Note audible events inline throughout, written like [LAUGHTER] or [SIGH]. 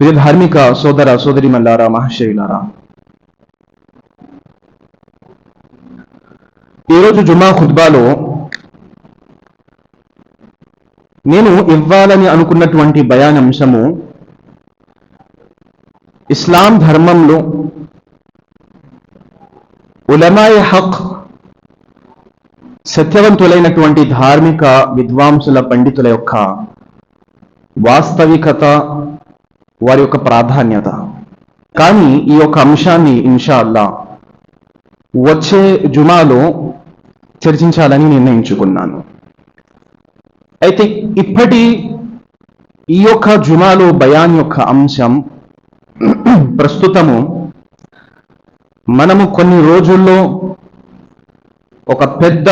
ప్రియ ధార్మిక సోదర సోదరి మల్లారా మహాశయులారా ఈరోజు జుమా ఖుద్బాలో నేను ఇవ్వాలని అనుకున్నటువంటి బయాన్ అంశము ఇస్లాం ధర్మంలో ఉలమాయ హక్ సత్యవంతులైనటువంటి ధార్మిక విద్వాంసుల పండితుల యొక్క వాస్తవికత వారి యొక్క ప్రాధాన్యత. కానీ ఈ యొక్క అంశాన్ని ఇన్షాల్లా వచ్చే జుమాలో చర్చించాలని నిర్ణయించుకున్నాను. అయితే ఇప్పటి ఈ యొక్క జుమాలో బయాన్ యొక్క అంశం ప్రస్తుతము. మనము కొన్ని రోజుల్లో ఒక పెద్ద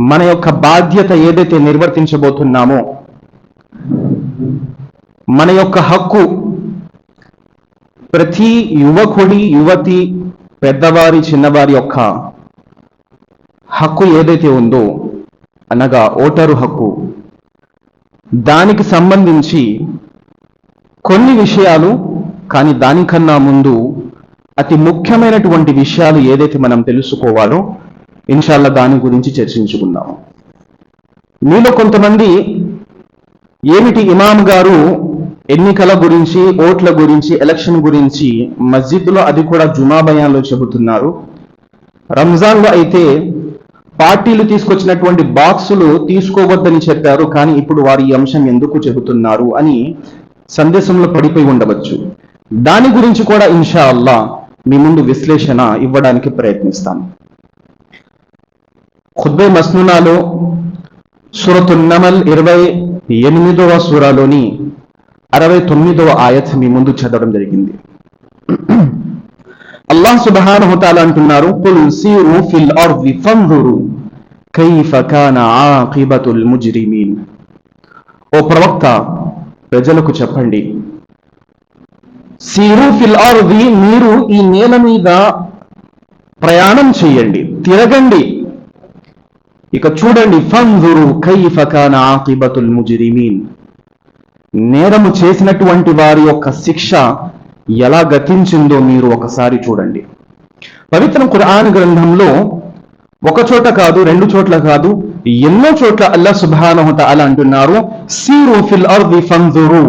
మన యొక్క బాధ్యత ఏదైతే నిర్వర్తించబోతున్నామో మన యొక్క హక్కు. ప్రతి యువకుడి యువతి పెద్దవారి చిన్నవారి యొక్క హక్కు ఏదైతే ఉందో అనగా ఓటరు హక్కు. దానికి సంబంధించి కొన్ని విషయాలు కానీ దానికన్నా ముందు అతి ముఖ్యమైనటువంటి విషయాలు ఏదైతే మనం తెలుసుకోవాలో ఇన్షాల్లా దాని గురించి చర్చించుకుందాము మీలో కొంతమంది ఏమిటి ఇమాం గారు ఎన్నికల గురించి ఓట్ల గురించి ఎలక్షన్ గురించి మస్జిద్లో అది కూడా జుమా బయాన్లో చెబుతున్నారు. రంజాన్లో అయితే పార్టీలు తీసుకొచ్చినటువంటి బాక్సులు తీసుకోవద్దని చెప్పారు కానీ ఇప్పుడు వారు ఈ అంశం ఎందుకు చెబుతున్నారు అని సందేశంలో పడిపోయి ఉండవచ్చు. దాని గురించి కూడా ఇన్షా అల్లా మీ ముందు విశ్లేషణ ఇవ్వడానికి ప్రయత్నిస్తాను ఖుద్బే మస్నునాలో సురతున్నమల్ ఇరవై ఎనిమిదవ సూరాలోని అరవై తొమ్మిదవ ఆయత్ మీ ముందు చదవడం జరిగింది. అల్లాహ్ సుబ్హానహు అంటున్నారు కుల్ సీరు ఫిల్ అర్ది ఫంజురు కైఫ కాన ఆఖిబతుల్ ముజ్రిమీన్. ఓ ప్రవక్త ప్రజలకు చెప్పండి సీరు ఫిల్ అర్ది మీరు ఈ నేల మీద ప్రయాణం చేయండి తిరగండి. ఇక చూడండి ఫంజురు కైఫ కాన ఆఖిబతుల్ ముజ్రిమీన్. నేరము చేసినటువంటి వారి యొక్క శిక్ష ఎలా గతించిందో మీరు ఒకసారి చూడండి. పవిత్రం ఖురాన్ గ్రంథంలో ఒక చోట కాదు రెండు చోట్ల కాదు ఎన్నో చోట్ల అల్లా సుబ్హానహు అలా అంటున్నారు సీరు ఫిల్ అర్ది ఫంజురు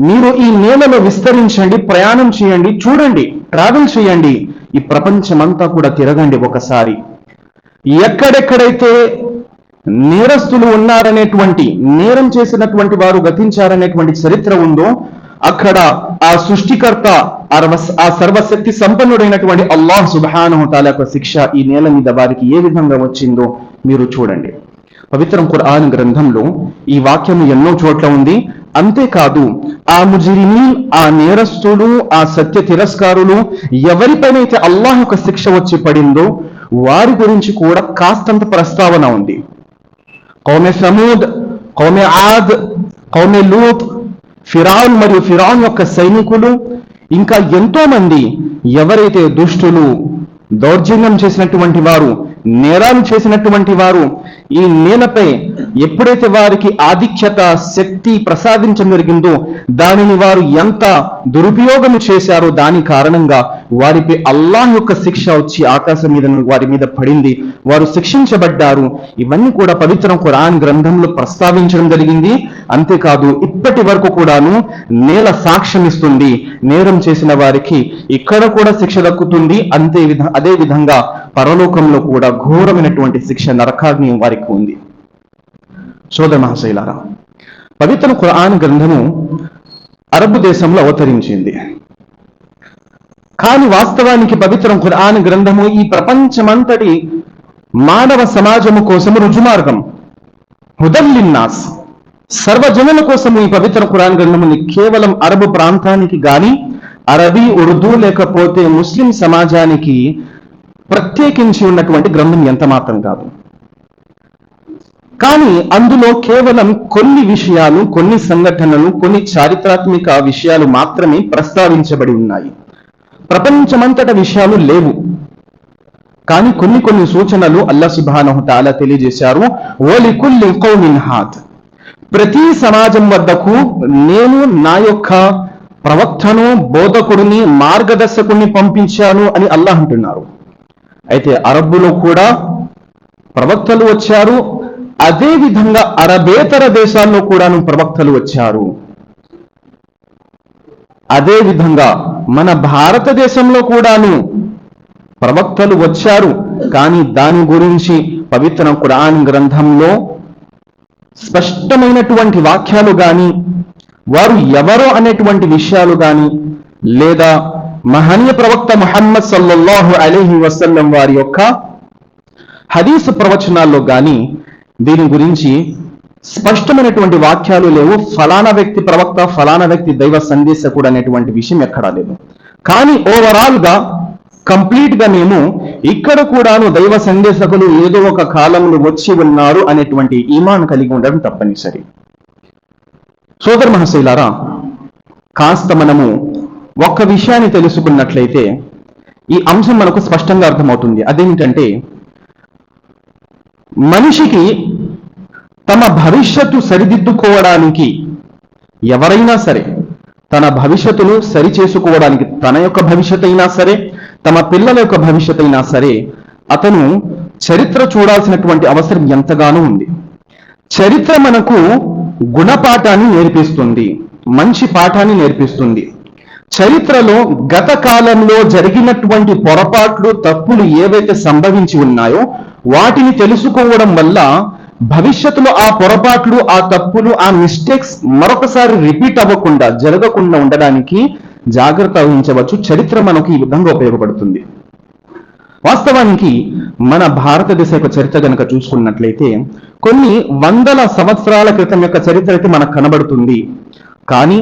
మీరు ఈ నేలలో విస్తరించండి ప్రయాణం చేయండి చూడండి ట్రావెల్ చేయండి ఈ ప్రపంచమంతా కూడా తిరగండి ఒకసారి. ఎక్కడెక్కడైతే నేరస్తులు ఉన్నారనేటువంటి నేరం చేసినటువంటి వారు గతించారనేటువంటి చరిత్ర ఉందో అక్కడ ఆ సృష్టికర్త ఆ సర్వశక్తి సంపన్నుడైనటువంటి అల్లాహ్ సుబ్హానహు యొక్క శిక్ష ఈ నేల మీద వారికి ఏ విధంగా వచ్చిందో మీరు చూడండి. పవిత్రం ఖురాన్ గ్రంథంలో ఈ వాక్యం ఎన్నో చోట్ల ఉంది. అంతేకాదు ఆ ముజిరిమి ఆ నేరస్తులు ఆ సత్య తిరస్కారులు ఎవరిపైనైతే అల్లాహ్ యొక్క శిక్ష వచ్చి పడిందో వారి గురించి కూడా కాస్తంత ప్రస్తావన ఉంది. కౌమె సమూద్ కౌమె ఆద్ కౌమె లూత్ ఫిరాన్ మరియు ఫిరాన్ యొక్క సైనికులు ఇంకా ఎంతో మంది ఎవరైతే దుష్టులు దౌర్జన్యం చేసినటువంటి వారు నేరాలు చేసినటువంటి వారు ఈ నేలపై ఎప్పుడైతే వారికి ఆధిక్యత శక్తి ప్రసాదించడం జరిగిందో దానిని వారు ఎంత దురుపయోగం చేశారో దాని కారణంగా వారిపై అల్లాహ్ యొక్క శిక్ష వచ్చి ఆకాశం మీద వారి మీద పడింది. వారు శిక్షించబడ్డారు. ఇవన్నీ కూడా పవిత్ర ఖురాన్ గ్రంథంలో ప్రస్తావించడం జరిగింది. అంతేకాదు ఇప్పటి వరకు కూడాను నేల సాక్ష్యం ఇస్తుంది నేరం చేసిన వారికి ఇక్కడ కూడా శిక్ష దక్కుతుంది. అంతే విధ అదే విధంగా పరలోకంలో కూడా ఘోరమైనటువంటి శిక్ష నరకాగ్ని వారికి ఉంది. సోదర మహాశైలారా పవిత్ర ఖురాన్ గ్రంథము అరబ్ దేశంలో అవతరించింది. కానీ వాస్తవానికి పవిత్ర ఖురాన్ గ్రంథము ఈ ప్రపంచమంతటి మానవ సమాజము కోసం రుజుమార్గం. హుదల్లిన్నాస్ సర్వజనుల కోసం ఈ పవిత్ర ఖురాన్ గ్రంథముని కేవలం అరబ్ ప్రాంతానికి గాని అరబీ ఉర్దూ లేకపోతే ముస్లిం సమాజానికి ప్రత్యేకించి ఉన్నటువంటి గ్రంథం ఎంత మాత్రం కాదు. కానీ అందులో కేవలం కొన్ని విషయాలు కొన్ని సంఘటనలు కొన్ని చారిత్రాత్మక విషయాలు మాత్రమే ప్రస్తావించబడి ఉన్నాయి. ప్రపంచమంతట విషయాలు లేవు. కానీ కొన్ని కొన్ని సూచనలు అల్లా సుబ్హానహు తాలా తెలియజేశారు. ఓలి కుల్లి కౌమిన్ హాత్ ప్రతి సమాజం వద్దకు నేను నా యొక్క ప్రవక్తను బోధకుడిని మార్గదర్శకుడిని పంపించాను అని అల్లాహ్ అంటున్నారు. అయితే అరబ్బులో కూడా ప్రవక్తలు వచ్చారు. అదే విధంగా అరబేతర దేశాల్లో కూడాను ప్రవక్తలు వచ్చారు. అదే విధంగా మన భారతదేశంలో కూడాను ప్రవక్తలు వచ్చారు. కానీ దాని గురించి పవిత్ర ఖురాన్ గ్రంథంలో స్పష్టమైనటువంటి వాక్యాలు గాని వారు ఎవరో అనేటువంటి విషయాలు గాని లేదా మహనీయ ప్రవక్త ముహమ్మద్ సల్లల్లాహు అలీహి వసల్లం వారి యొక్క హదీస్ ప్రవచనాల్లో కానీ దీని గురించి స్పష్టమైనటువంటి వాక్యాలు లేవు. ఫలానా వ్యక్తి ప్రవక్త ఫలానా వ్యక్తి దైవ సందేశకుడు అనేటువంటి విషయం ఎక్కడా లేదు. కానీ ఓవరాల్గా కంప్లీట్గా మేము ఇక్కడ కూడాను దైవ సందేశకులు ఏదో ఒక కాలంలో వచ్చి ఉన్నారు అనేటువంటి ఈమాన్ కలిగి ఉండడం తప్పనిసరి. సోదర మహశైలారా కాస్త మనము ఒక్క విషయాన్ని తెలుసుకున్నట్లయితే ఈ అంశం మనకు స్పష్టంగా అర్థమవుతుంది. అదేంటంటే మనిషికి తమ భవిష్యత్తు సరిదిద్దుకోవడానికి ఎవరైనా సరే తన భవిష్యత్తును సరి చేసుకోవడానికి తన యొక్క భవిష్యత్ అయినా సరే తమ పిల్లల యొక్క భవిష్యత్ అయినా సరే అతను చరిత్ర చూడాల్సినటువంటి అవసరం ఎంతగానో ఉంది. చరిత్ర మనకు గుణపాఠాన్ని నేర్పిస్తుంది మంచి పాఠాన్ని నేర్పిస్తుంది. చరిత్రలో గత కాలంలో జరిగినటువంటి పొరపాట్లు తప్పులు ఏవైతే సంభవించి ఉన్నాయో వాటిని తెలుసుకోవడం వల్ల భవిష్యత్తులో ఆ పొరపాట్లు ఆ తప్పులు ఆ మిస్టేక్స్ మరొకసారి రిపీట్ అవ్వకుండా జరగకుండా ఉండడానికి జాగ్రత్త వహించవచ్చు. చరిత్ర మనకు ఈ విధంగా ఉపయోగపడుతుంది. వాస్తవానికి మన భారతదేశ యొక్క చరిత్ర కనుక చూసుకున్నట్లయితే కొన్ని వందల సంవత్సరాల క్రితం యొక్క చరిత్ర అయితే మనకు కనబడుతుంది. కానీ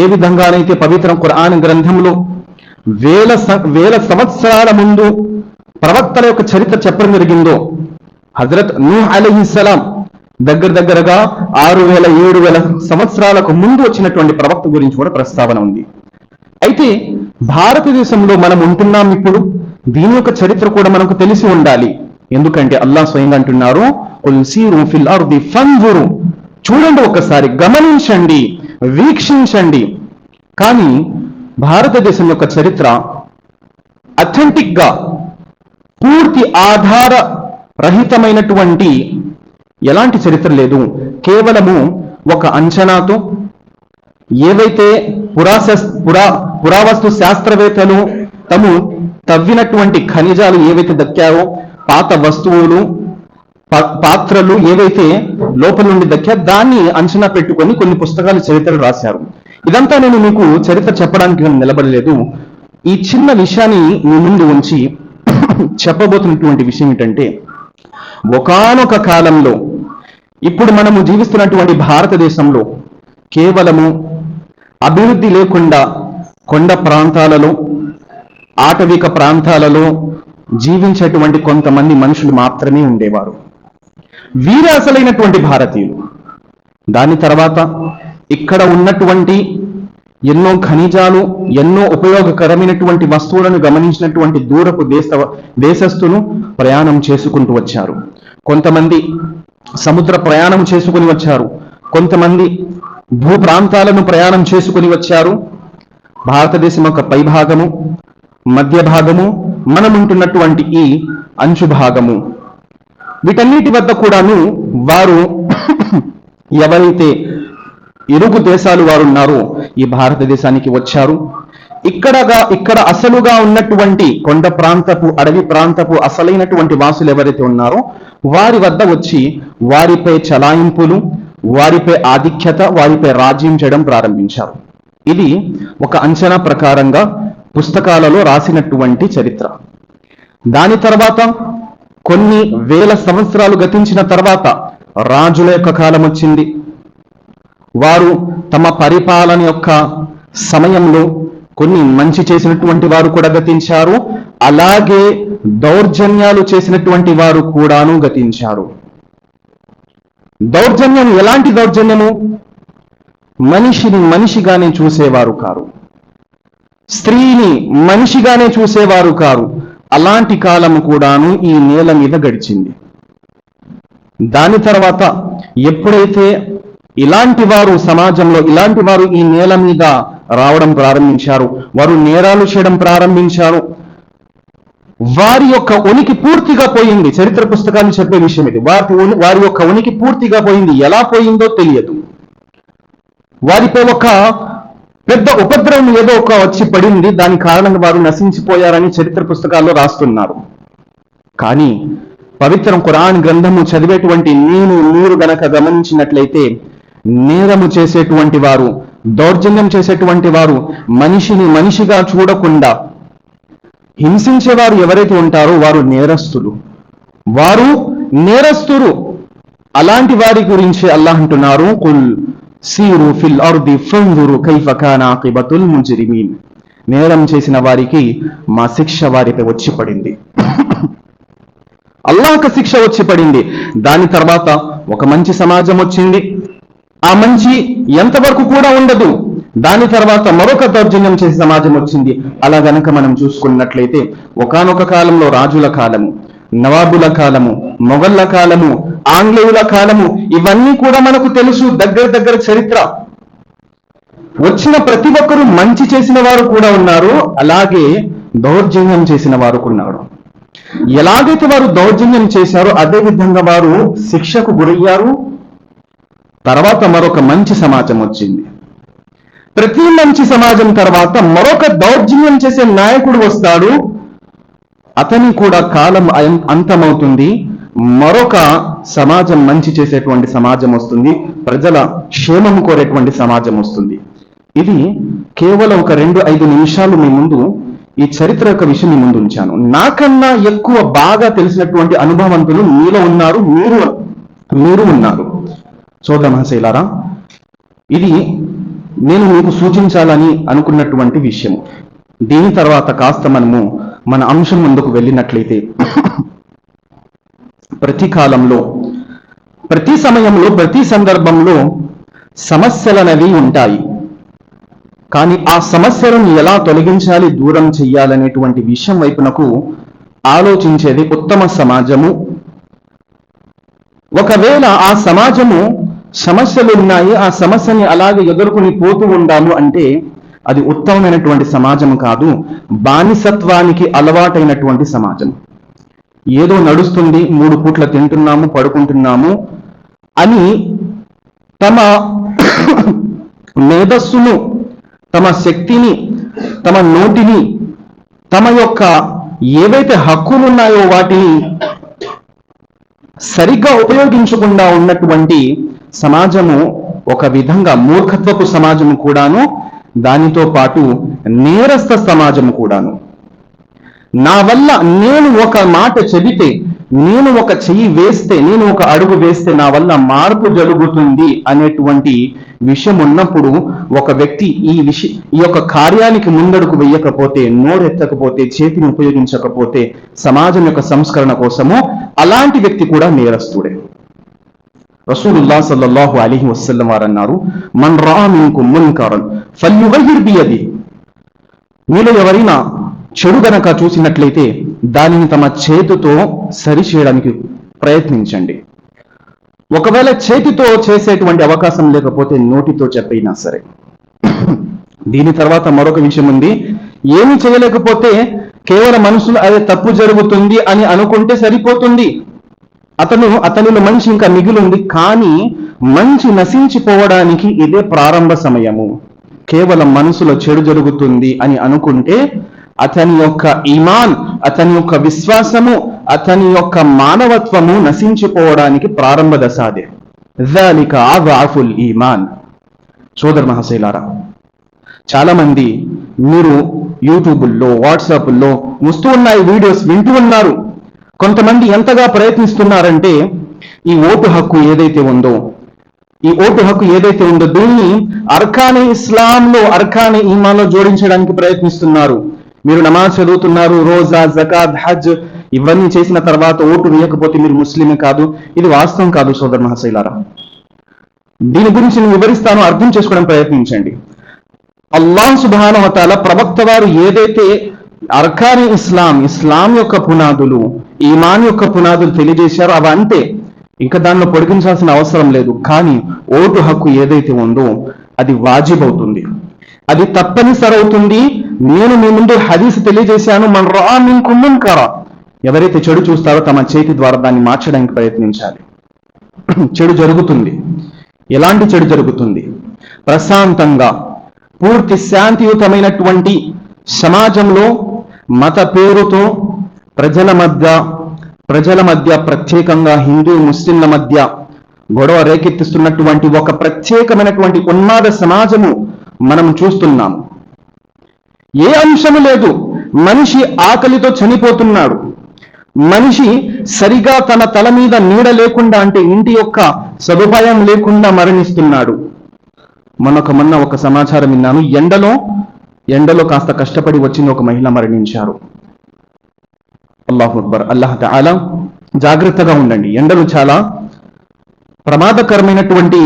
ఏ విధంగానైతే పవిత్ర ఖురాన్ గ్రంథంలో వేల వేల సంవత్సరాల ముందు ప్రవక్తల యొక్క చరిత్ర చెప్పడం జరిగిందో హజరత్ నూ అలీహిస్సలాం దగ్గర దగ్గరగా ఆరు వేల ఏడు వేల సంవత్సరాలకు ముందు వచ్చినటువంటి ప్రవక్త గురించి కూడా ప్రస్తావన ఉంది. అయితే భారతదేశంలో మనం ఉంటున్నాం ఇప్పుడు దీని యొక్క చరిత్ర కూడా మనకు తెలిసి ఉండాలి. ఎందుకంటే అల్లా స్వయంగా అంటున్నారు ఫిల్ చూడండి ఒకసారి గమనించండి. వీక్షించండి. కానీ భారతదేశం యొక్క చరిత్ర అథెంటిక్గా పూర్తి ఆధార రహితమైనటువంటి ఎలాంటి చరిత్ర లేదు. కేవలము ఒక అంచనాతో ఏవైతే పురాశస్ పురా పురావస్తు శాస్త్రవేత్తలు తము తవ్వినటువంటి ఖనిజాలు ఏవైతే దక్కావో పాత వస్తువులు పాత్రలు ఏవైతే లోపల నుండి దక్కా దాన్ని అంచనా పెట్టుకొని కొన్ని పుస్తకాలు చరిత్రలు రాశారు. ఇదంతా నేను మీకు చరిత్ర చెప్పడానికి నేను నిలబడలేదు. ఈ చిన్న విషయాన్ని మీ ముందు ఉంచి [COUGHS] చెప్పబోతున్నటువంటి విషయం ఏంటంటే ఒకానొక కాలంలో ఇప్పుడు మనము జీవిస్తున్నటువంటి భారతదేశంలో కేవలము అభివృద్ధి లేకుండా కొండ ప్రాంతాలలో ఆటవిక ప్రాంతాలలో జీవించేటువంటి కొంతమంది మనుషులు మాత్రమే ఉండేవారు. వీరాసలైనటువంటి భారతీయులు. దాని తర్వాత ఇక్కడ ఉన్నటువంటి ఎన్నో ఖనిజాలు ఎన్నో ఉపయోగకరమైనటువంటి వస్తువులను గమనించినటువంటి దూరపు దేశ దేశస్థులు ప్రయాణం చేసుకుంటూ వచ్చారు. కొంతమంది సముద్ర ప్రయాణం చేసుకుని వచ్చారు. కొంతమంది భూ ప్రాంతాలను ప్రయాణం చేసుకుని వచ్చారు. భారతదేశం యొక్క పైభాగము మధ్య భాగము మనముంటున్నటువంటి ఈ అంచు భాగము వీటన్నిటి వద్ద కూడాను వారు ఎవరైతే ఇరుగు దేశాలు వారు ఉన్నారో ఈ భారతదేశానికి వచ్చారు. ఇక్కడగా ఇక్కడ అసలుగా ఉన్నటువంటి కొండ ప్రాంతపు అడవి ప్రాంతపు అసలైనటువంటి వాసులు ఎవరైతే ఉన్నారో వారి వద్ద వచ్చి వారిపై చలాయింపులు వారిపై ఆధిక్యత వారిపై రాజ్యం చేయడం ప్రారంభించారు. ఇది ఒక అంచనా ప్రకారంగా పుస్తకాలలో రాసినటువంటి చరిత్ర. దాని తర్వాత కొన్ని వేల సంవత్సరాలు గతించిన తర్వాత రాజుల యొక్క కాలం వచ్చింది. వారు తమ పరిపాలన యొక్క సమయంలో కొన్ని మంచి చేసినటువంటి వారు కూడా గతించారు. అలాగే దౌర్జన్యాలు చేసినటువంటి వారు కూడాను గతించారు. దౌర్జన్యం ఎలాంటి దౌర్జన్యము? మనిషిని మనిషిగానే చూసేవారు కారు. స్త్రీని మనిషిగానే చూసేవారు కారు. అలాంటి కాలం కూడాను ఈ నేల మీద గడిచింది. దాని తర్వాత ఎప్పుడైతే ఇలాంటి వారు సమాజంలో ఇలాంటి వారు ఈ నేల మీద రావడం ప్రారంభించారు వారు నేరాలు చేయడం ప్రారంభించారు వారి యొక్క ఉనికి పూర్తిగా పోయింది. చరిత్ర పుస్తకాలు చెప్పే విషయం ఇది. వారి వారి యొక్క ఉనికి పూర్తిగా పోయింది. ఎలా పోయిందో తెలియదు. వారిపై ఒక పెద్ద ఉపద్రవం ఏదో ఒక వచ్చి పడింది. దాని కారణంగా వారు నశించిపోయారని చరిత్ర పుస్తకాల్లో రాస్తున్నారు. కానీ పవిత్ర ఖురాన్ గ్రంథము చదివేటువంటి నేను మీరు గనక గమనించినట్లయితే నేరము చేసేటువంటి వారు దౌర్జన్యం చేసేటువంటి వారు మనిషిని మనిషిగా చూడకుండా హింసించేవారు ఎవరైతే ఉంటారో వారు నేరస్తులు. వారు నేరస్తులు. అలాంటి వారి గురించి అల్లాహ్ అంటున్నారు. కుల్ సీరు ఫిల్ అర్ది ఫంజురు కైఫ కాన ఆకిబతుల్ నేరం చేసిన వారికి మా శిక్ష వారిపై వచ్చి పడింది. అల్లాహ్కి శిక్ష వచ్చి పడింది. దాని తర్వాత ఒక మంచి సమాజం వచ్చింది. ఆ మంచి ఎంతవరకు కూడా ఉండదు. దాని తర్వాత మరొక దౌర్జన్యం చేసే సమాజం వచ్చింది. అలా గనక మనం చూసుకున్నట్లయితే ఒకానొక కాలంలో రాజుల కాలము. నవాబుల కాలము మొఘళ్ళ కాలము ఆంగ్లేయుల కాలము ఇవన్నీ కూడా మనకు తెలుసు దగ్గర దగ్గర చరిత్ర. వచ్చిన ప్రతి ఒక్కరూ మంచి చేసిన వారు కూడా ఉన్నారు అలాగే దౌర్జన్యం చేసిన వారు ఉన్నారు. ఎలాగైతే వారు దౌర్జన్యం చేశారో అదే విధంగా వారు శిక్షకు గురయ్యారు. తర్వాత మరొక మంచి సమాజం వచ్చింది. ప్రతి మంచి సమాజం తర్వాత మరొక దౌర్జన్యం చేసే నాయకుడు వస్తాడు. అతని కూడా కాలం అంతమవుతుంది. మరొక సమాజం మంచి చేసేటువంటి సమాజం వస్తుంది. ప్రజల క్షేమం కోరేటువంటి సమాజం వస్తుంది. ఇది కేవలం ఒక రెండు ఐదు నిమిషాలు మీ ముందు ఈ చరిత్ర యొక్క విషయం మీ ముందు ఉంచాను. నాకన్నా ఎక్కువ బాగా తెలిసినటువంటి అనుభవంతులు మీలో ఉన్నారు మీరు మీరు ఉన్నారు. చూద్దాం మహశైలారా ఇది నేను మీకు సూచించాలని అనుకున్నటువంటి విషయం దీని తర్వాత కాస్త మనము మన అంశం ముందుకు వెళ్ళినట్లయితే ప్రతి కాలంలో ప్రతి సమయంలో ప్రతి సందర్భంలో సమస్యలు అనేవి ఉంటాయి. కానీ ఆ సమస్యలను ఎలా తొలగించాలి దూరం చెయ్యాలనేటువంటి విషయం వైపునకు ఆలోచించేది ఉత్తమ సమాజము. ఒకవేళ ఆ సమాజము సమస్యలు ఉన్నాయి ఆ సమస్యని అలాగే ఎదుర్కొని పోతూ ఉండాము అంటే అది ఉత్తమమైనటువంటి సమాజం కాదు బానిసత్వానికి అలవాటైనటువంటి సమాజం. ఏదో నడుస్తుంది మూడు పూట్ల తింటున్నాము పడుకుంటున్నాము అని తమ మేధస్సును తమ శక్తిని తమ నోటిని తమ యొక్క ఏవైతే హక్కులు ఉన్నాయో వాటిని సరిగ్గా ఉపయోగించకుండా ఉన్నటువంటి సమాజము ఒక విధంగా మూర్ఖత్వపు సమాజము కూడాను దానితో పాటు నేరస్థ సమాజము కూడాను. నా వల్ల నేను ఒక మాట చెబితే నేను ఒక చెయ్యి వేస్తే నేను ఒక అడుగు వేస్తే నా వల్ల మార్పు జరుగుతుంది అనేటువంటి విషయం ఉన్నప్పుడు ఒక వ్యక్తి ఈ విష ఈ యొక్క కార్యానికి ముందడుగు వేయకపోతే నోరెత్తకపోతే చేతిని ఉపయోగించకపోతే సమాజం యొక్క సంస్కరణ కోసము అలాంటి వ్యక్తి కూడా నేరస్తుడే. రసూలుల్లా సల్లల్లాహు అలీహి వసల్లం వారు అన్నారు మన్ రా మిన్కుం మున్కరన్ బియది మీలో ఎవరైనా చెడు గనక చూసినట్లయితే దానిని తమ చేతితో సరిచేయడానికి ప్రయత్నించండి. ఒకవేళ చేతితో చేసేటువంటి అవకాశం లేకపోతే నోటితో చెప్పైనా సరే. దీని తర్వాత మరొక విషయం ఉంది. ఏమి చేయలేకపోతే కేవలం మనుషులు అదే తప్పు జరుగుతుంది అని అనుకుంటే సరిపోతుంది. అతను అతనిలో మంచి ఇంకా మిగిలింది. కానీ మంచి నశించిపోవడానికి ఇదే ప్రారంభ సమయము. కేవలం మనసులో చెడు జరుగుతుంది అని అనుకుంటే అతని యొక్క ఈమాన్ అతని యొక్క విశ్వాసము అతని యొక్క మానవత్వము నశించిపోవడానికి ప్రారంభ దశ అదే వాఫుల్ ఈమాన్. చోదర్ మహాశైలారా చాలా మంది మీరు యూట్యూబుల్లో వాట్సాప్లో వస్తూ ఉన్నాయి వీడియోస్ వింటూ ఉన్నారు. కొంతమంది ఎంతగా ప్రయత్నిస్తున్నారంటే ఈ ఓటు హక్కు ఏదైతే ఉందో ఈ ఓటు హక్కు ఏదైతే ఉందో దీన్ని అర్కానే ఇస్లాంలో అర్కానే ఈమాన్లో జోడించడానికి ప్రయత్నిస్తున్నారు. మీరు నమాజ్ చదువుతున్నారు రోజా జకాత్ హజ్ ఇవన్నీ చేసిన తర్వాత ఓటు వేయకపోతే మీరు ముస్లిమే కాదు. ఇది వాస్తవం కాదు సోదర మహాశైలారా. దీని గురించి నేను వివరిస్తాను అర్థం చేసుకోవడం ప్రయత్నించండి. అల్లాహ్ సుబానవతాల ప్రవక్త వారు ఏదైతే అర్కాని ఇస్లాం ఇస్లాం యొక్క పునాదులు ఈమాన్ యొక్క పునాదులు తెలియజేశారో అవి అంతే. ఇంకా దానిలో పొడిగించాల్సిన అవసరం లేదు. కానీ ఓటు హక్కు ఏదైతే ఉందో అది వాజిబ్ అవుతుంది అది తప్పనిసరి అవుతుంది నేను మీ ముందు హదీస్ తెలియజేశాను. మన రా మీకు మున్కరా. ఎవరైతే చెడు చూస్తారో తమ చేతి ద్వారా దాన్ని మార్చడానికి ప్రయత్నించాలి. [CLEARS THROAT] చెడు జరుగుతుంది. ఎలాంటి చెడు జరుగుతుంది? ప్రశాంతంగా పూర్తి శాంతియుతమైనటువంటి సమాజంలో మత పేరుతో ప్రజల మధ్య ప్రజల మధ్య ప్రత్యేకంగా హిందూ ముస్లింల మధ్య గొడవ రేకెత్తిస్తున్నటువంటి ఒక ప్రత్యేకమైనటువంటి ఉన్మాద సమాజము మనం చూస్తున్నాం. ఏ అంశము లేదు. మనిషి ఆకలితో చనిపోతున్నాడు. మనిషి సరిగా తన తల మీద నీడ లేకుండా అంటే ఇంటి యొక్క సదుపాయం లేకుండా మరణిస్తున్నాడు. మనకు మొన్న ఒక సమాచారం విన్నాను. ఎండలో ఎండలో కాస్త కష్టపడి వచ్చిన ఒక మహిళ మరణించారు. అల్లాహు అక్బర్. అల్లాహ్ జాగ్రత్తగా ఉండండి. ఎండలు చాలా ప్రమాదకరమైనటువంటి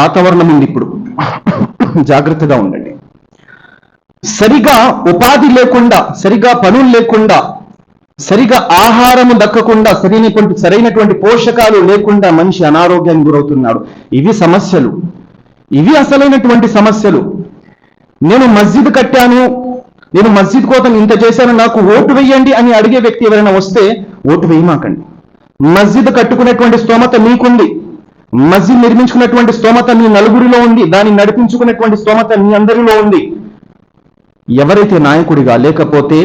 వాతావరణం ఉంది ఇప్పుడు. జాగ్రత్తగా ఉండండి. సరిగా ఉపాధి లేకుండా సరిగా పనులు లేకుండా సరిగా ఆహారము దక్కకుండా సరైనటువంటి సరైనటువంటి పోషకాలు లేకుండా మనిషి అనారోగ్యానికి గురవుతున్నాడు. ఇవి సమస్యలు. ఇవి అసలైనటువంటి సమస్యలు. నేను మస్జిద్ కట్టాను నేను మస్జిద్ కోసం ఇంత చేశాను నాకు ఓటు వేయండి అని అడిగే వ్యక్తి ఎవరైనా వస్తే ఓటు వేయమాకండి మస్జిద్ కట్టుకునేటువంటి స్తోమత మీకుంది. మస్జిద్ నిర్మించుకున్నటువంటి స్తోమత మీ నలుగురిలో ఉంది. దాన్ని నడిపించుకునేటువంటి స్తోమత మీ అందరిలో ఉంది. ఎవరైతే నాయకుడిగా లేకపోతే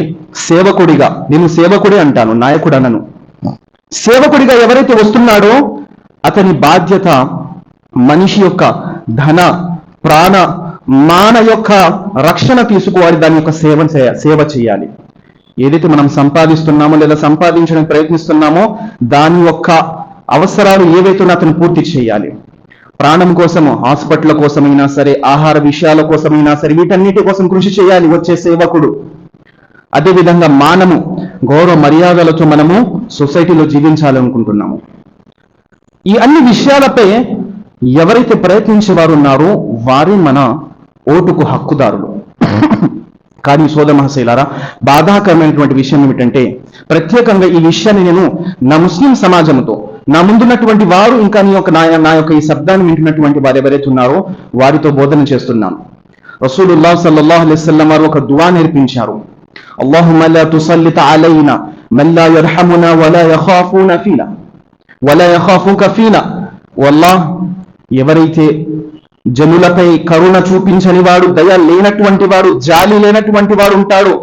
సేవకుడిగా నేను సేవకుడే అంటాను నాయకుడు అనను. సేవకుడిగా ఎవరైతే వస్తున్నాడో అతని బాధ్యత మనిషి యొక్క ధన ప్రాణ మాన యొక్క రక్షణ తీసుకోవాలి దాని యొక్క సేవ సేవ చేయాలి. ఏదైతే మనం సంపాదిస్తున్నామో లేదా సంపాదించడానికి ప్రయత్నిస్తున్నామో దాని యొక్క అవసరాలు ఏవైతే అతను పూర్తి చేయాలి. ప్రాణం కోసము హాస్పిటల్ కోసమైనా సరే ఆహార విషయాల కోసమైనా సరే వీటన్నిటి కోసం కృషి చేయాలి వచ్చే సేవకుడు. అదేవిధంగా మానము గౌరవ మర్యాదలతో మనము సొసైటీలో జీవించాలనుకుంటున్నాము. ఈ అన్ని విషయాలపై ఎవరైతే ప్రయత్నించేవారు ఉన్నారో వారే మన ఓటుకు హక్కుదారులు. కానీ సోద మహశైలారా బాధాకరమైనటువంటి విషయం ఏమిటంటే ప్రత్యేకంగా ఈ విషయాన్ని నేను నా ముస్లిం సమాజంతో నా ముందున్నటువంటి వారు ఇంకా నీ యొక్క నా యొక్క ఈ శబ్దాన్ని వింటున్నటువంటి వారు ఎవరైతే ఉన్నారో వారితో బోధన చేస్తున్నాను. రసూలుల్లా సల్లల్లాహు అలైస్లం వారు ఒక దువా నేర్పించారు. అల్లాహుమ్మ లా తుసల్లిత అలైన మన్ లా యర్హమునా వలా యఖాఫున ఫీనా వలా యఖాఫుక ఫీనా వల్లాహ్ ఎవరైతే జనులపై కరుణ చూపించని వాడు దయ లేనటువంటి వాడు జాలి లేనటువంటి వాడు ఉంటాడు.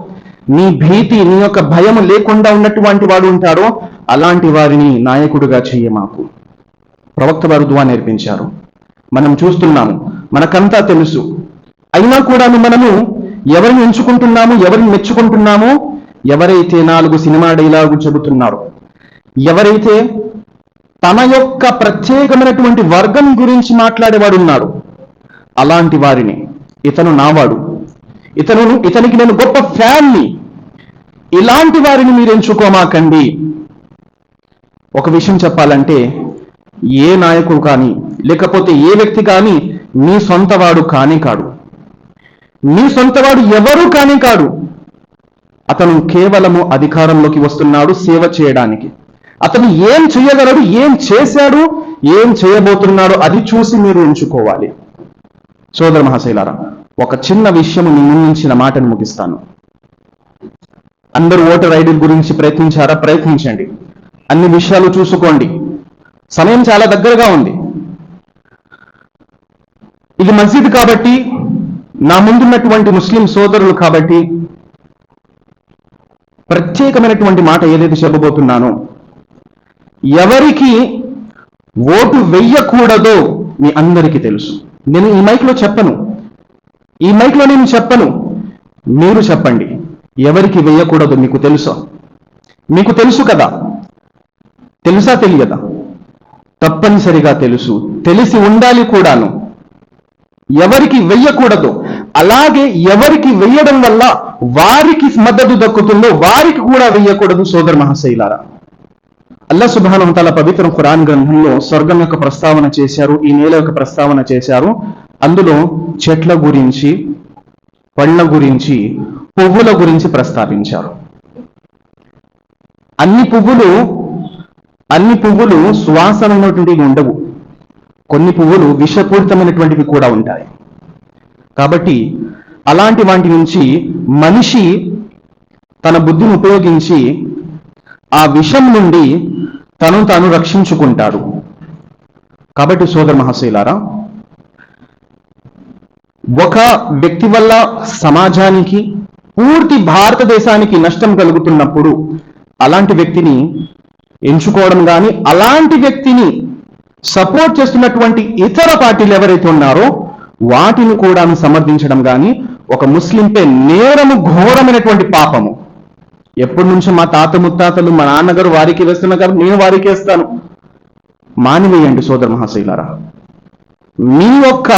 నీ భీతి నీ యొక్క భయం లేకుండా ఉన్నటువంటి వాడు ఉంటాడో అలాంటి వారిని నాయకుడిగా చెయ్య మాకు. ప్రవక్త వారు దువా నేర్పించారు. మనం చూస్తున్నాము మనకంతా తెలుసు. అయినా కూడా మనము ఎవరిని ఎంచుకుంటున్నాము ఎవరిని మెచ్చుకుంటున్నామో ఎవరైతే నాలుగు సినిమా డైలాగు చెబుతున్నారో ఎవరైతే తన యొక్క ప్రత్యేకమైనటువంటి వర్గం గురించి మాట్లాడేవాడు ఉన్నాడు అలాంటి వారిని. ఇతను నావాడు. ఇతను ఇతనికి నేను గొప్ప ఫ్యాన్ని. ఇలాంటి వారిని మీరు ఎంచుకోమాకండి. ఒక విషయం చెప్పాలంటే ఏ నాయకుడు కానీ లేకపోతే ఏ వ్యక్తి కానీ మీ సొంతవాడు కానే కాడు. మీ సొంతవాడు ఎవరు కానే కాడు. అతను కేవలము అధికారంలోకి వస్తున్నాడు సేవ చేయడానికి. అతను ఏం చేయగలడు ఏం చేశాడు ఏం చేయబోతున్నాడో అది చూసి మీరు ఎంచుకోవాలి. సోదర మహాశైలారా ఒక చిన్న విషయం మీ మాటను ముగిస్తాను. అందరూ ఓటర్ ఐడి గురించి ప్రయత్నించారా? ప్రయత్నించండి. అన్ని విషయాలు చూసుకోండి. సమయం చాలా దగ్గరగా ఉంది. ఇది మస్జిద్ కాబట్టి నా ముందున్నటువంటి ముస్లిం సోదరులు కాబట్టి ప్రత్యేకమైనటువంటి మాట ఏదైతే చెప్పబోతున్నానో ఎవరికి ఓటు వెయ్యకూడదో మీ అందరికీ తెలుసు. నేను ఈ మైక్లో చెప్పను. ఈ మైక్లో నేను చెప్పను. మీరు చెప్పండి. ఎవరికి వెయ్యకూడదు మీకు తెలుసా? మీకు తెలుసు కదా? తెలుసా తెలియదా? తప్పనిసరిగా తెలుసు. తెలిసి ఉండాలి కూడాను. ఎవరికి వెయ్యకూడదు అలాగే ఎవరికి వెయ్యడం వల్ల వారికి మద్దతు దక్కుతుందో వారికి కూడా వెయ్యకూడదు సోదర మహాశైలారా. అల్లా సుబ్హానం తల పవిత్ర ఖురాన్ గ్రంథంలో స్వర్గం యొక్క ప్రస్తావన చేశారు ఈ నేల యొక్క ప్రస్తావన చేశారు. అందులో చెట్ల గురించి పళ్ళ గురించి పువ్వుల గురించి ప్రస్తావించారు. అన్ని పువ్వులు అన్ని పువ్వులు సువాసనమైనటువంటివి ఉండవు. కొన్ని పువ్వులు విషపూరితమైనటువంటివి కూడా ఉంటాయి. కాబట్టి అలాంటి వాటి నుంచి మనిషి తన బుద్ధిని ఉపయోగించి ఆ విషం నుండి తను తాను రక్షించుకుంటాడు. కాబట్టి సోదర మహాశైలారా ఒక వ్యక్తి వల్ల సమాజానికి పూర్తి భారతదేశానికి నష్టం కలుగుతున్నప్పుడు అలాంటి వ్యక్తిని ఎంచుకోవడం కానీ అలాంటి వ్యక్తిని సపోర్ట్ చేస్తున్నటువంటి ఇతర పార్టీలు ఎవరైతే ఉన్నారో వాటిని కూడా సమర్థించడం కానీ ఒక ముస్లింపై నేరము ఘోరమైనటువంటి పాపము. ఎప్పటి నుంచో మా తాత ముత్తాతలు మా నాన్నగారు వారికి వేస్తున్న గారు నేను వారికి వేస్తాను. మానివేయండి సోదర మహాశైలారా. మీ యొక్క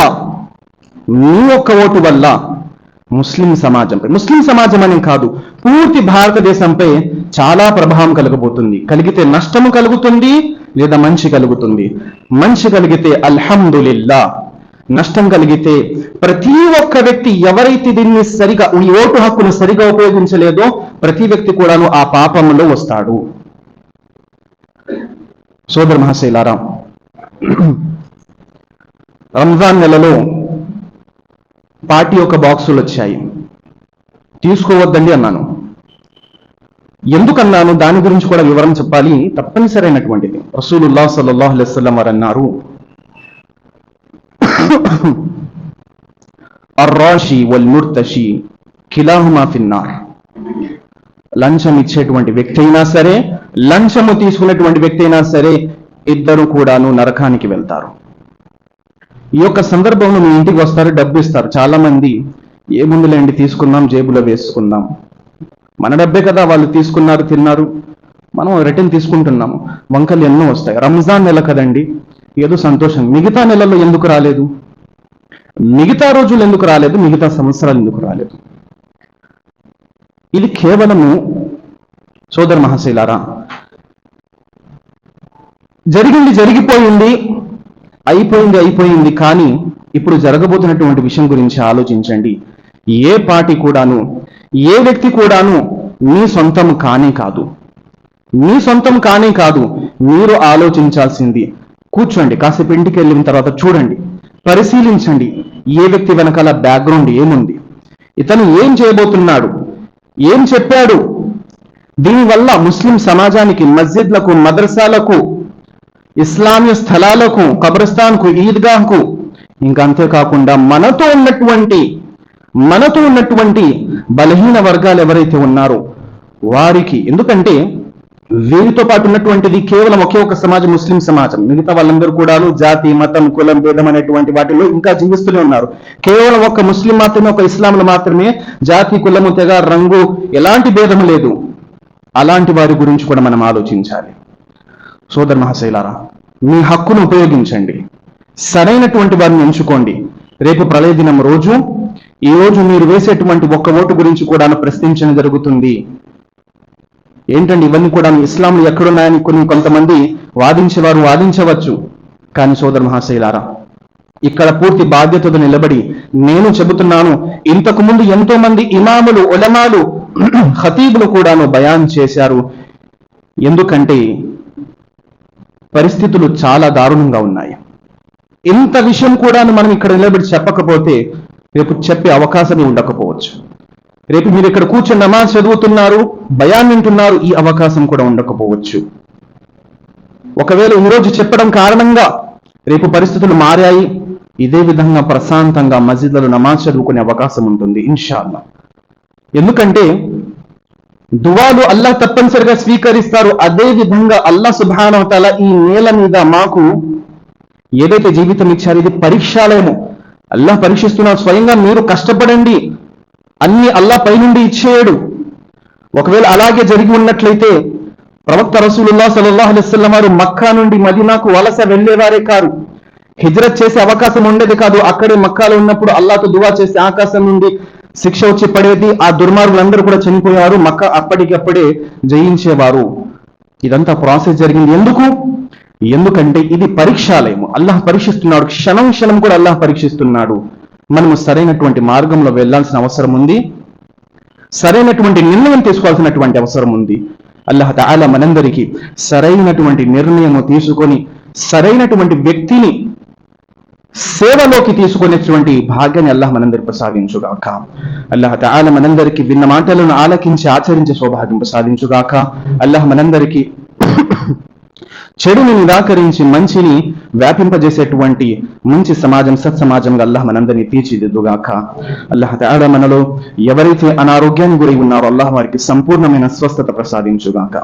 మీ యొక్క ఓటు వల్ల ముస్లిం సమాజంపై ముస్లిం సమాజం అని కాదు పూర్తి భారతదేశంపై చాలా ప్రభావం కలగబోతుంది. కలిగితే నష్టము కలుగుతుంది లేదా మంచి కలుగుతుంది. మంచి కలిగితే అల్హమ్దులిల్లా. నష్టం కలిగితే ప్రతి ఒక్క వ్యక్తి ఎవరైతే దీన్ని సరిగా ఈ ఓటు హక్కును సరిగా ఉపయోగించలేదో ప్రతి వ్యక్తి కూడాను ఆ పాపంలో వస్తాడు. సోదర మహాశైలారా రంజాన్ నెలలో పార్టీ యొక్క బాక్సులు వచ్చాయి. తీసుకోవద్దండి అన్నాను. ఎందుకన్నాను? దాని గురించి కూడా వివరం చెప్పాలి. తప్పనిసరైనటువంటిది. రసూలుల్లా సల్లల్లాహు అలైహి వారు అన్నారు అర్రాషి వల్ ముర్తషి కిలాహుమా ఫిన్నార్. లంచం ఇచ్చేటువంటి వ్యక్తి అయినా సరే లంచము తీసుకునేటువంటి వ్యక్తి అయినా సరే ఇద్దరు కూడాను నరకానికి వెళ్తారు. ఈ యొక్క సందర్భంలో మీ ఇంటికి వస్తారు డబ్బు ఇస్తారు. చాలా మంది ఏముందులేండి తీసుకుందాం జేబులో వేసుకుందాం. మన డబ్బే కదా వాళ్ళు తీసుకున్నారు తిన్నారు. మనం రిటర్న్ తీసుకుంటున్నాము. వంకలు ఎన్నో వస్తాయి. రంజాన్ నెల కదండి. ఏదో సంతోషం. మిగతా నెలల్లో ఎందుకు రాలేదు? మిగతా రోజులు ఎందుకు రాలేదు? మిగతా సంవత్సరాలు ఎందుకు రాలేదు? ఇది కేవలము సోదర మహాశైలారా జరిగింది జరిగిపోయింది అయిపోయింది అయిపోయింది కానీ ఇప్పుడు జరగబోతున్నటువంటి విషయం గురించి ఆలోచించండి. ఏ పార్టీ కూడాను ఏ వ్యక్తి కూడాను మీ సొంతం కానే కాదు. మీ సొంతం కానే కాదు మీరు ఆలోచించాల్సింది కూర్చోండి కాసేపు ఇంటికి వెళ్ళిన తర్వాత చూడండి పరిశీలించండి ఏ వ్యక్తి వెనకాల బ్యాక్గ్రౌండ్ ఏముంది ఇతను ఏం చేయబోతున్నాడు ఏం చెప్పాడు. దీనివల్ల ముస్లిం సమాజానికి మస్జిద్లకు మదర్సాలకు ఇస్లామీయ స్థలాలకు కబ్రస్థాన్కు ఈద్గాహ్కు ఇంకా అంతేకాకుండా మనతో ఉన్నటువంటి మనతో ఉన్నటువంటి బలహీన వర్గాలు ఎవరైతే ఉన్నారో వారికి ఎందుకంటే వీరితో పాటు ఉన్నటువంటిది కేవలం ఒకే ఒక సమాజం ముస్లిం సమాజం. మిగతా వాళ్ళందరూ కూడాను జాతి మతం కులం భేదం అనేటువంటి వాటిలో ఇంకా జీవిస్తూనే ఉన్నారు. కేవలం ఒక ముస్లిం మాత్రమే ఒక ఇస్లాంలో మాత్రమే జాతి కులము తెగ రంగు ఎలాంటి భేదం లేదు. అలాంటి వారి గురించి కూడా మనం ఆలోచించాలి. సోదర మహాశైలారా మీ హక్కును ఉపయోగించండి. సరైనటువంటి వారిని ఎంచుకోండి. రేపు ప్రళయ దినం రోజు ఈ రోజు మీరు వేసేటువంటి ఒక్క ఓటు గురించి కూడా ప్రశ్నించడం జరుగుతుంది. ఏంటండి ఇవన్నీ కూడా ఇస్లాంలు ఎక్కడున్నాయని కొన్ని కొంతమంది వాదించేవారు వాదించవచ్చు. కానీ సోదర మహాశైలారా ఇక్కడ పూర్తి బాధ్యతతో నిలబడి నేను చెబుతున్నాను ఇంతకు ముందు ఎంతో మంది ఇమాములు ఒలమాలు [CLEARS THROAT] ఖతీబులు కూడాను బయాన్ చేశారు. ఎందుకంటే పరిస్థితులు చాలా దారుణంగా ఉన్నాయి. ఇంత విషయం కూడాను మనం ఇక్కడ నిలబడి చెప్పకపోతే రేపు చెప్పే అవకాశమే ఉండకపోవచ్చు. రేపు మీరు ఇక్కడ కూర్చొని నమాజ్ చదువుతున్నారు భయాన్ని వింటున్నారు ఈ అవకాశం కూడా ఉండకపోవచ్చు. ఒకవేళ ఈరోజు చెప్పడం కారణంగా రేపు పరిస్థితులు మారాయి ఇదే విధంగా ప్రశాంతంగా మసీదులో నమాజ్ చదువుకునే అవకాశం ఉంటుంది ఇన్షాల్లా. ఎందుకంటే దువాలు అల్లాహ్ తప్పనిసరిగా స్వీకరిస్తారు అదే విధంగా అల్లాహ్ సుభానవతాల ఈ నేల మీద మాకు ఏదైతే జీవితం ఇచ్చారో ఇది పరీక్షాలేమో. అల్లాహ్ పరీక్షిస్తున్నారు స్వయంగా మీరు కష్టపడండి అన్ని అల్లా పైనుండి ఇచ్చేయడు. ఒకవేళ అలాగే జరిగి ఉన్నట్లయితే ప్రవక్త రసూలుల్లా సల్లల్లాహు అలైహి వారు మక్కా నుండి మదీనాకు వలస వెళ్ళేవారే కారు హిజ్రత్ చేసే అవకాశం ఉండేది కాదు. అక్కడే మక్కాలో ఉన్నప్పుడు అల్లాతో దువా చేసే ఆకాశం నుండి శిక్ష వచ్చి పడేది. ఆ దుర్మార్గులందరూ కూడా చనిపోయారు. మక్క అప్పటికప్పుడే జయించేవారు. ఇదంతా ప్రాసెస్ జరిగింది. ఎందుకు? ఎందుకంటే ఇది పరీక్షాలయము. అల్లాహ్ పరీక్షిస్తున్నాడు. క్షణం క్షణం కూడా అల్లాహ్ పరీక్షిస్తున్నాడు. మనము సరైనటువంటి మార్గంలో వెళ్ళాల్సిన అవసరం ఉంది. సరైనటువంటి నిర్ణయం తీసుకోవాల్సినటువంటి అవసరం ఉంది. అల్లాహ్ తాలా మనందరికీ సరైనటువంటి నిర్ణయము తీసుకొని సరైనటువంటి వ్యక్తిని సేవలోకి తీసుకునేటువంటి భాగ్యాన్ని అల్లాహ్ మనందరికి ప్రసాదించుగాక. అల్లాహ తాల మనందరికి విన్న మాటలను ఆలకించి ఆచరించే సౌభాగ్యం ప్రసాదించుగాక. అల్లాహ్ మనందరికి చెడుని నిరాకరించి మంచిని వ్యాపింపజేసేటువంటి మంచి సమాజం సత్సమాజంగా అల్లాహ్ మనందరినీ తీర్చిదిద్దుగాక. అల్లాహ్ తేడా మనలో ఎవరైతే అనారోగ్యానికి గురి ఉన్నారో అల్లాహ్ వారికి సంపూర్ణమైన స్వస్థత ప్రసాదించుగాక.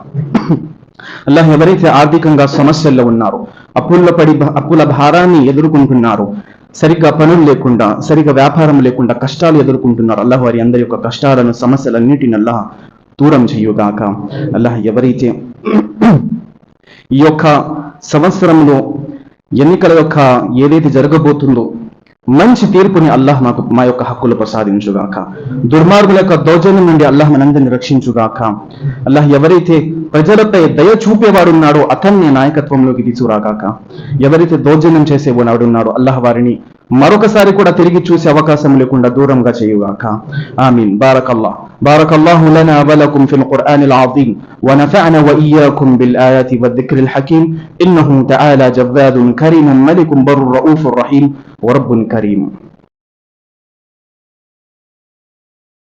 అల్లాహ్ ఎవరైతే ఆర్థికంగా సమస్యల్లో ఉన్నారో అప్పుల్లో పడి అప్పుల భారాన్ని ఎదుర్కొంటున్నారో సరిగ్గా పనులు లేకుండా సరిగ్గా వ్యాపారం లేకుండా కష్టాలు ఎదుర్కొంటున్నారు అల్లాహ్ వారి అందరి యొక్క కష్టాలను సమస్యలన్నిటిని అల్లాహ్ దూరం చేయుగాక. అల్లాహ్ ఎవరైతే ఈ యొక్క సంవత్సరంలో ఎన్నికల యొక్క ఏదైతే జరగబోతుందో మంచి తీర్పుని అల్లాహ్ మాకు మా యొక్క హక్కులు ప్రసాదించుగాక దుర్మార్గుల యొక్క దౌర్జన్యం నుండి అల్లాహ్ మనందరిని రక్షించుగాక అల్లాహ్ ఎవరైతే ప్రజలపై దయ చూపేవాడు ఉన్నాడో అతన్ని నాయకత్వంలోకి తీసుకురాగాక ఎవరైతే దౌర్జన్యం చేసేవాడు ఉన్నాడో అల్లాహ్ వారిని మరొకసారి కూడా తిరిగి చూసే అవకాశం లేకుండా దూరంగా చేయుగాక ఆమీన్ బారకల్లాహ్ بارك الله لنا ولكم في القرآن العظيم ونفعنا وإياكم بالآيات والذكر الحكيم إنه تعالى جواد كريم ملك بر رؤوف رحيم ورب كريم Karim.